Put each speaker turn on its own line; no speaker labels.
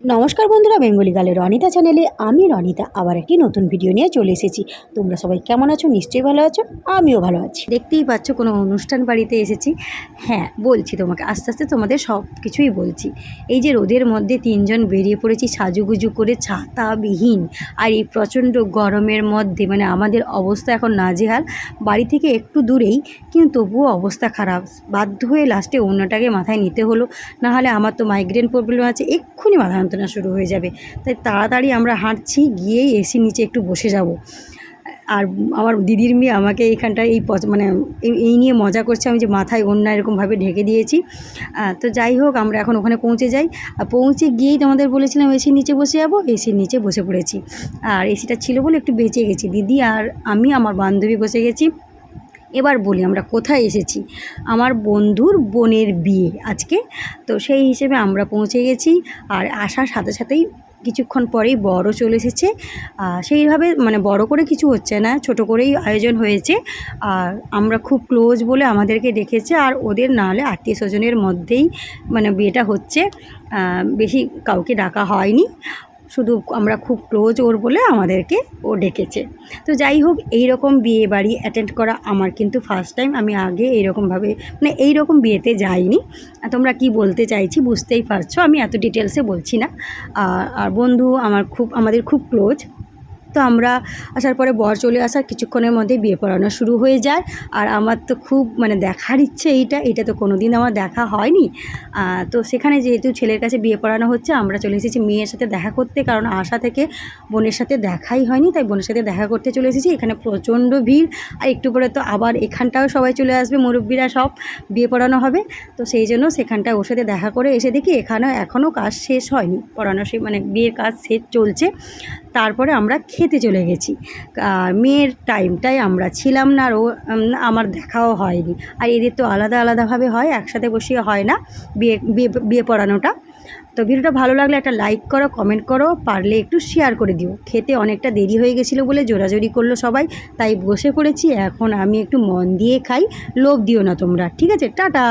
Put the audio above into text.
নমস্কার বন্ধুরা, বেঙ্গলি গালে রনিতা চ্যানেলে আমি রনিতা আবার একটি নতুন ভিডিও নিয়ে চলে এসেছি। তোমরা সবাই কেমন আছো? নিশ্চয়ই ভালো আছো? আমিও ভালো আছি। দেখতেই পাচ্ছ, কোনো অনুষ্ঠান বাড়িতে এসেছি। হ্যাঁ বলছি তোমাকে, আস্তে আস্তে তোমাদের সব কিছুই বলছি। এই যে রোদের মধ্যে তিনজন বেরিয়ে পড়েছি, সাজুগুজু করে ছাতাবিহীন। আর এই প্রচণ্ড গরমের মধ্যে মানে আমাদের অবস্থা এখন নাজেহাল। বাড়ি থেকে একটু দূরেই, কিন্তু তবুও অবস্থা খারাপ। বাধ্য হয়ে লাস্টে অন্যটাকে মাথায় নিতে হলো। নাহলে আমার তো মাইগ্রেন প্রবলেম আছে, এক্ষুনি মাথা যন্ত্রণা শুরু হয়ে যাবে। তাই তাড়াতাড়ি আমরা হাঁটছি, গিয়েই এসির নিচে একটু বসে যাব। আর আমার দিদির মেয়ে আমাকে এইখানটায় এই মানে এই- এই নিয়ে মজা করছে। আমি যে মাথায় অন্য এরকমভাবে ঢেকে দিয়েছি। তো যাই হোক, আমরা এখন ওখানে পৌঁছে যাই। আর পৌঁছে গিয়েই তোমাদের বলেছিলাম এসির নিচে বসে যাব এসির নিচে বসে পড়েছি। আর এসিটা ছিল বলে একটু বেঁচে গেছি। দিদি আর আমি, আমার বান্ধবী বসে গেছি। এবার বলি আমরা কোথায় এসেছি। আমার বন্ধুর বোনের বিয়ে আজকে। তো সেই হিসেবে আমরা পৌঁছে গেছি আর আসার সাথে সাথেই কিছুক্ষণ পরেই বড় চলে এসেছে। সেইভাবে মানে বড় করে কিছু হচ্ছে না, ছোট করেই আয়োজন হয়েছে। আর আমরা খুব ক্লোজ বলে আমাদেরকে ডেকেছে আর ওদের নাহলে আত্মীয় স্বজনের মধ্যেই মানে বিয়েটা হচ্ছে। বেশি কাউকে ডাকা হয়নি। শুধু আমরা খুব ক্লোজ ওর বলে আমাদেরকে ও ডেকেছে। তো যাই হোক এই রকম বিয়ে বাড়ি অ্যাটেন্ড করা আমার কিন্তু ফার্স্ট টাইম আমি আগে এইরকমভাবে মানে এই রকম বিয়েতে যাইনি। তোমরা কি বলতে চাইছি বুঝতেই পারছ, আমি এত ডিটেলসে বলছি না। আর আর বন্ধু আমার খুব, আমাদের খুব ক্লোজ তো আমরা আসার পরে বর চলে আসার কিছুক্ষণের মধ্যে বিয়ে পড়ানো শুরু হয়ে যায়। আর আমার তো খুব মানে দেখার ইচ্ছে এইটা এটা তো কোনো দিন আমার দেখা হয়নি। তো সেখানে যেহেতু ছেলের কাছে বিয়ে পড়ানো হচ্ছে, আমরা চলে এসেছি মেয়ের সাথে দেখা করতে। কারণ আশা থেকে বোনের সাথে দেখাই হয়নি, তাই বোনের সাথে দেখা করতে চলে এসেছি। এখানে প্রচণ্ড ভিড়। আর একটু পরে তো আবার এখানটাও সবাই চলে আসবে, মুরব্বীরা সব বিয়ে পড়ানো হবে। তো সেই জন্য সেখানটায় ওর সাথে দেখা করে এসে দেখি এখানে এখনও কাজ শেষ হয়নি। পড়ানো সে মানে বিয়ের কাজ শেষ চলছে। তারপরে আমরা খেতে চলে গেছি। আর মেয়ের টাইমটাই আমরা ছিলাম না আর ও আমার দেখাও হয়নি। আর এদের তো আলাদা আলাদাভাবে হয়, একসাথে বসিয়ে হয় না বিয়ে বিয়ে বিয়ে পড়ানোটা। তো ভিডিওটা ভালো লাগলে একটা লাইক করো কমেন্ট করো, পারলে একটু শেয়ার করে দিও। খেতে অনেকটা দেরি হয়ে গেছিল বলে জোরাজোরি করল সবাই, তাই বসে পড়েছি। এখন আমি একটু মন দিয়ে খাই, লোভ দিও না তোমরা। ঠিক আছে, টাটা!